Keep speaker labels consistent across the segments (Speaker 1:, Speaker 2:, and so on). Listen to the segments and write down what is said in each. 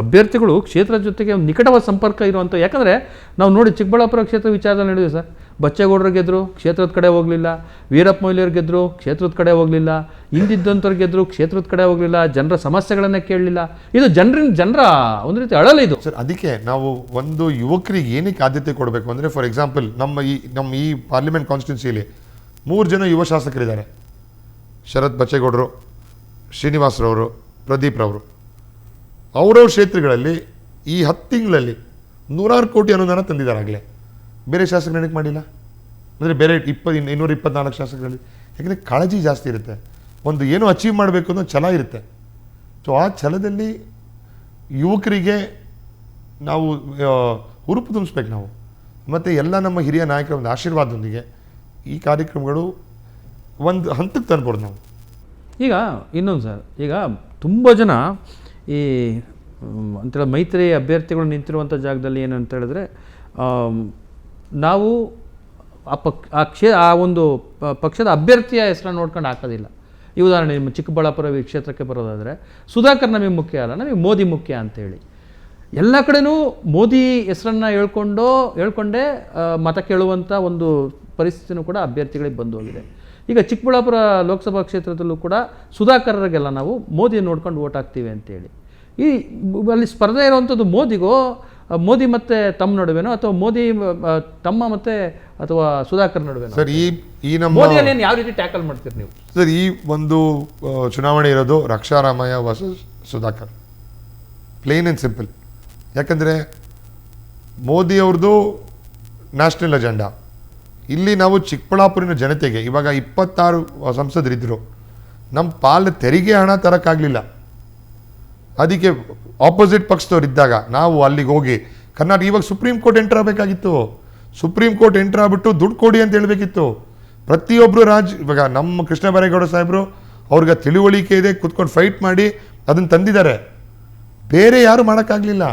Speaker 1: ಅಭ್ಯರ್ಥಿಗಳು ಕ್ಷೇತ್ರದ ಜೊತೆಗೆ ಒಂದು ನಿಕಟವಾದ ಸಂಪರ್ಕ ಇರುವಂಥ ಯಾಕಂದರೆ ನಾವು ನೋಡಿ ಚಿಕ್ಕಬಳ್ಳಾಪುರ ಕ್ಷೇತ್ರ ವಿಚಾರದಲ್ಲಿ ನಡೆದಿದೆ ಸರ್. ಬಚ್ಚೇಗೌಡರು ಗೆದ್ದರು ಕ್ಷೇತ್ರದ ಕಡೆ ಹೋಗಲಿಲ್ಲ. ವೀರಪ್ಪ ಮೊಯ್ಲಿಯವ್ರು ಗೆದ್ದರು ಕ್ಷೇತ್ರದ ಕಡೆ ಹೋಗಲಿಲ್ಲ. ಹಿಂದಿದ್ದಂಥವ್ರು ಗೆದ್ದರು ಕ್ಷೇತ್ರದ ಕಡೆ ಹೋಗಲಿಲ್ಲ. ಜನರ ಸಮಸ್ಯೆಗಳನ್ನೇ ಕೇಳಲಿಲ್ಲ. ಇದು ಜನರಿನ ಜನರ ಒಂದು ರೀತಿ ಅಳಲ ಇದು.
Speaker 2: ಸರ್, ಅದಕ್ಕೆ ನಾವು ಒಂದು ಯುವಕರಿಗೆ ಏನಕ್ಕೆ ಆದ್ಯತೆ ಕೊಡಬೇಕು? ಅಂದರೆ ಫಾರ್ ಎಕ್ಸಾಂಪಲ್ ನಮ್ಮ ಈ ನಮ್ಮ ಈ ಪಾರ್ಲಿಮೆಂಟ್ ಕಾನ್ಸ್ಟಿಟ್ಯೂನ್ಸಿಯಲ್ಲಿ ಮೂರು ಜನ ಯುವ ಶಾಸಕರಿದ್ದಾರೆ. ಶರತ್ ಬಚ್ಚೇಗೌಡರು, ಶ್ರೀನಿವಾಸರವರು ಪ್ರದೀಪ್ ರವರು ಅವರವ್ರ ಕ್ಷೇತ್ರಗಳಲ್ಲಿ ಈ ಹತ್ತು ತಿಂಗಳಲ್ಲಿ ನೂರಾರು ಕೋಟಿ ಅನುದಾನ ತಂದಿದ್ದಾರೆ ಆಗಲೇ. ಬೇರೆ ಶಾಸಕರು ಏನಕ್ಕೆ ಮಾಡಿಲ್ಲ? ಅಂದರೆ ಬೇರೆ ಇಪ್ಪ ಇನ್ನೂರ ಇಪ್ಪತ್ನಾಲ್ಕು ಶಾಸಕರಲ್ಲಿ. ಯಾಕಂದರೆ ಕಾಳಜಿ ಜಾಸ್ತಿ ಇರುತ್ತೆ. ಒಂದು ಏನು ಅಚೀವ್ ಮಾಡಬೇಕು ಅನ್ನೋ ಛಲ ಇರುತ್ತೆ ಸೊ ಆ ಛಲದಲ್ಲಿ ಯುವಕರಿಗೆ ನಾವು ಹುರುಪು ತುಂಬಿಸ್ಬೇಕು ನಾವು. ಮತ್ತು ಎಲ್ಲ ನಮ್ಮ ಹಿರಿಯ ನಾಯಕರ ಒಂದು ಆಶೀರ್ವಾದದೊಂದಿಗೆ ಈ ಕಾರ್ಯಕ್ರಮಗಳು ಒಂದು ಹಂತಕ್ಕೆ ತರ್ಬೋದು ನಾವು.
Speaker 1: ಈಗ ಇನ್ನೊಂದು ಸರ್, ಈಗ ತುಂಬ ಜನ ಈ ಅಂತೇಳಿ ಮೈತ್ರಿ ಅಭ್ಯರ್ಥಿಗಳು ನಿಂತಿರುವಂಥ ಜಾಗದಲ್ಲಿ ಏನು ಅಂತ ಹೇಳಿದ್ರೆ ನಾವು ಆ ಪಕ್, ಆ ಕ್ಷೇ, ಆ ಒಂದು ಪಕ್ಷದ ಅಭ್ಯರ್ಥಿಯ ಹೆಸರನ್ನು ನೋಡ್ಕೊಂಡು ಹಾಕೋದಿಲ್ಲ. ಈ ಉದಾಹರಣೆ ನಿಮ್ಮ ಚಿಕ್ಕಬಳ್ಳಾಪುರ ಕ್ಷೇತ್ರಕ್ಕೆ ಬರೋದಾದರೆ, ಸುಧಾಕರ್ ನಮಗೆ ಮುಖ್ಯ ಅಲ್ಲ, ನಮಗೆ ಮೋದಿ ಮುಖ್ಯ ಅಂತೇಳಿ. ಎಲ್ಲ ಕಡೆನೂ ಮೋದಿ ಹೆಸರನ್ನು ಹೇಳ್ಕೊಂಡು, ಹೇಳ್ಕೊಂಡೇ ಮತ ಕೇಳುವಂಥ ಒಂದು ಪರಿಸ್ಥಿತಿನೂ ಕೂಡ ಅಭ್ಯರ್ಥಿಗಳಿಗೆ ಬಂದು ಹೋಗಿದೆ. ಈಗ ಚಿಕ್ಕಬಳ್ಳಾಪುರ ಲೋಕಸಭಾ ಕ್ಷೇತ್ರದಲ್ಲೂ ಕೂಡ ಸುಧಾಕರರಿಗೆಲ್ಲ ನಾವು ಮೋದಿ ನೋಡ್ಕೊಂಡು ಓಟ್ ಹಾಕ್ತೀವಿ ಅಂತೇಳಿ. ಈ ಅಲ್ಲಿ ಸ್ಪರ್ಧೆ ಇರುವಂಥದ್ದು ಮೋದಿಗೋ ಮೋದಿ ಮತ್ತು ತಮ್ಮ ನಡುವೆನೋ ಅಥವಾ ಮೋದಿ ತಮ್ಮ ಮತ್ತು ಅಥವಾ ಸುಧಾಕರ್ ನಡುವೆ
Speaker 2: ಸರ್ ಈ ಈ ನಮ್ಮ
Speaker 1: ಮೋದಿಯಲ್ಲಿ ಯಾವ ರೀತಿ ಟ್ಯಾಕಲ್ ಮಾಡ್ತೀರಿ ನೀವು?
Speaker 2: ಸರ್ ಈ ಒಂದು ಚುನಾವಣೆ ಇರೋದು Raksha Ramaiah versus Sudhakar. Plain and simple ಯಾಕಂದರೆ ಮೋದಿ ಅವ್ರದ್ದು ನ್ಯಾಷನಲ್ ಅಜೆಂಡಾ ಇಲ್ಲಿ ನಾವು ಚಿಕ್ಕಬಳ್ಳಾಪುರಿನ ಜನತೆಗೆ ಇವಾಗ ಇಪ್ಪತ್ತಾರು ಸಂಸದರಿದ್ದರು ನಮ್ಮ ಪಾಲ ತೆರಿಗೆ ಹಣ ತರೋಕ್ಕಾಗಲಿಲ್ಲ. ಅದಕ್ಕೆ ಆಪೋಸಿಟ್ ಪಕ್ಷದವ್ರು ಇದ್ದಾಗ ನಾವು ಅಲ್ಲಿಗೆ ಹೋಗಿ, ಕರ್ನಾಟಕ ಇವಾಗ ಸುಪ್ರೀಂ ಕೋರ್ಟ್ ಎಂಟರ್ ಆಗಬೇಕಾಗಿತ್ತು. ಸುಪ್ರೀಂ ಕೋರ್ಟ್ ಎಂಟರ್ ಆಗ್ಬಿಟ್ಟು ದುಡ್ಡು ಕೊಡಿ ಅಂತ ಹೇಳಬೇಕಿತ್ತು. ಪ್ರತಿಯೊಬ್ಬರು ರಾಜ್, ಇವಾಗ ನಮ್ಮ ಕೃಷ್ಣ ಬೈರೇಗೌಡ ಸಾಹೇಬರು ಅವ್ರಿಗೆ ತಿಳುವಳಿಕೆ ಇದೆ, ಕುತ್ಕೊಂಡು ಫೈಟ್ ಮಾಡಿ ಅದನ್ನು ತಂದಿದ್ದಾರೆ. ಬೇರೆ ಯಾರು ಮಾಡೋಕ್ಕಾಗಲಿಲ್ಲ.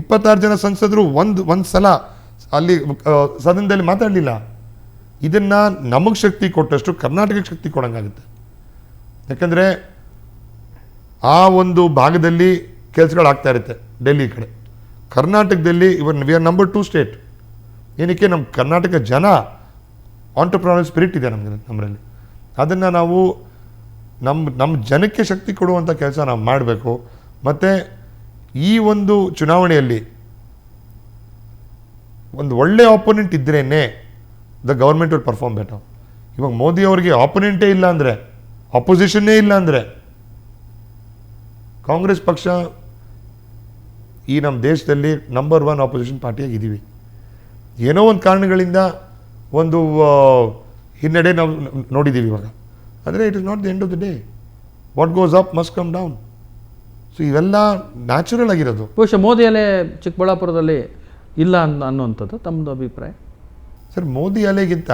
Speaker 2: ಇಪ್ಪತ್ತಾರು ಜನ ಸಂಸದರು ಒಂದು ಒಂದು ಸಲ ಅಲ್ಲಿ ಸದನದಲ್ಲಿ ಮಾತಾಡಲಿಲ್ಲ. ಇದನ್ನು ನಮಗೆ ಶಕ್ತಿ ಕೊಟ್ಟಷ್ಟು ಕರ್ನಾಟಕಕ್ಕೆ ಶಕ್ತಿ ಕೊಡೋಂಗಾಗುತ್ತೆ. ಯಾಕಂದರೆ ಆ ಒಂದು ಭಾಗದಲ್ಲಿ ಕೆಲಸಗಳು ಆಗ್ತಾ ಇರುತ್ತೆ ಡೆಲ್ಲಿ ಕಡೆ. ಕರ್ನಾಟಕದಲ್ಲಿ even we are number two state ಏನಕ್ಕೆ ನಮ್ಮ ಕರ್ನಾಟಕ ಜನ ಆಂಟರ್ಪ್ರನರ್ ಸ್ಪಿರಿಟ್ ಇದೆ ನಮಗೆ ನಮ್ಮಲ್ಲಿ ಅದನ್ನು ನಾವು ನಮ್ಮ ನಮ್ಮ ಜನಕ್ಕೆ ಶಕ್ತಿ ಕೊಡುವಂಥ ಕೆಲಸ ನಾವು ಮಾಡಬೇಕು. ಮತ್ತು ಈ ಒಂದು ಚುನಾವಣೆಯಲ್ಲಿ ಒಂದು ಒಳ್ಳೆ ಆಪೋನೆಂಟ್ ಇದ್ರೇ the government will perform better ಇವಾಗ ಮೋದಿ ಅವರಿಗೆ ಆಪೋನೆಂಟೇ ಇಲ್ಲ ಅಂದರೆ ಆಪೋಸಿಷನ್ನೇ ಇಲ್ಲ ಅಂದರೆ ಕಾಂಗ್ರೆಸ್ ಪಕ್ಷ ಈ ನಮ್ಮ ದೇಶದಲ್ಲಿ ನಂಬರ್ ಒನ್ ಆಪೋಸಿಷನ್ ಪಾರ್ಟಿಯಾಗಿದ್ದೀವಿ ಏನೋ ಒಂದು ಕಾರಣಗಳಿಂದ ಒಂದು ಹಿನ್ನಡೆ ನಾವು ನೋಡಿದ್ದೀವಿ ಇವಾಗ. ಆದರೆ it is not the end of the day what goes up must come down so ಇವೆಲ್ಲ ನ್ಯಾಚುರಲ್ ಆಗಿರೋದು.
Speaker 1: ಬಹುಶಃ ಮೋದಿ ಅಲೆ ಚಿಕ್ಕಬಳ್ಳಾಪುರದಲ್ಲಿ ಇಲ್ಲ ಅನ್ನೋ ಅನ್ನುವಂಥದ್ದು ತಮ್ಮದು ಅಭಿಪ್ರಾಯ.
Speaker 2: ಸರ್ ಮೋದಿ ಅಲೆಗಿಂತ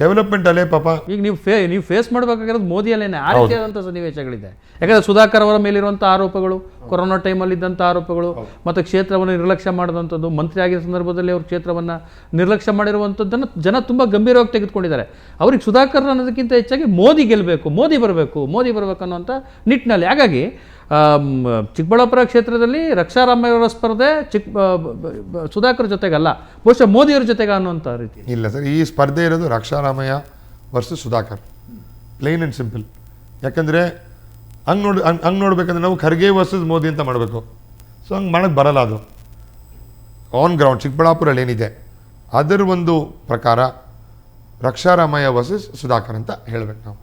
Speaker 2: ಡೆವಲಪ್ಮೆಂಟ್ ಅಲ್ಲೇ ಪಾಪ.
Speaker 1: ಈಗ ನೀವು ಫೇ ನೀವು ಫೇಸ್ ಮಾಡಬೇಕಾಗಿರೋದು ಮೋದಿ ಅಲ್ಲೇನೆ. ಆ ರೀತಿಯಾದಂಥ ಸನ್ನಿವೇಶಗಳಿದೆ. ಯಾಕಂದರೆ ಸುಧಾಕರ್ ಅವರ ಮೇಲಿರುವಂಥ ಆರೋಪಗಳು ಕೊರೋನಾ ಟೈಮಲ್ಲಿ ಇದ್ದಂಥ ಆರೋಪಗಳು ಮತ್ತು ಕ್ಷೇತ್ರವನ್ನು ನಿರ್ಲಕ್ಷ್ಯ ಮಾಡಿದಂಥದ್ದು ಮಂತ್ರಿ ಆಗಿದ್ದ ಸಂದರ್ಭದಲ್ಲಿ ಅವ್ರ ಕ್ಷೇತ್ರವನ್ನು ನಿರ್ಲಕ್ಷ್ಯ ಮಾಡಿರುವಂಥದ್ದನ್ನು ಜನ ತುಂಬ ಗಂಭೀರವಾಗಿ ತೆಗೆದುಕೊಂಡಿದ್ದಾರೆ. ಅವ್ರಿಗೆ ಸುಧಾಕರ್ ಅನ್ನೋದಕ್ಕಿಂತ ಹೆಚ್ಚಾಗಿ ಮೋದಿ ಗೆಲ್ಲಬೇಕು ಮೋದಿ ಬರಬೇಕು ಮೋದಿ ಬರಬೇಕು ಅನ್ನೋಂಥ ನಿಟ್ಟಿನಲ್ಲಿ. ಹಾಗಾಗಿ ಚಿಕ್ಕಬಳ್ಳಾಪುರ ಕ್ಷೇತ್ರದಲ್ಲಿ ರಕ್ಷಾರಾಮಯ್ಯವರ ಸ್ಪರ್ಧೆ ಚಿಕ್ಕ ಸುಧಾಕರ್ ಜೊತೆಗಲ್ಲ, ಬಹುಶಃ ಮೋದಿಯವ್ರ ಜೊತೆಗೆ ಅನ್ನುವಂಥ ರೀತಿ.
Speaker 2: ಇಲ್ಲ ಸರ್, ಈ ಸ್ಪರ್ಧೆ ಇರೋದು Raksha Ramaiah versus Sudhakar. Plain and simple ಯಾಕಂದರೆ ಹಂಗೆ ನೋಡಿ, ಹಂಗೆ ಹಂಗೆ ನೋಡ್ಬೇಕಂದ್ರೆ ನಾವು ಖರ್ಗೆ ವರ್ಸಸ್ ಮೋದಿ ಅಂತ ಮಾಡಬೇಕು. ಸೊ ಹಂಗೆ ಮಾಡೋಕ್ಕೆ ಬರಲ್ಲ ಅದು. ಆನ್ ಗ್ರೌಂಡ್ ಚಿಕ್ಕಬಳ್ಳಾಪುರಲ್ಲಿ ಏನಿದೆ? ಅದರ ಒಂದು ಪ್ರಕಾರ ರಕ್ಷಾರಾಮಯ್ಯ ವರ್ಸಸ್ ಸುಧಾಕರ್ ಅಂತ ಹೇಳ್ಬೇಕು ನಾವು.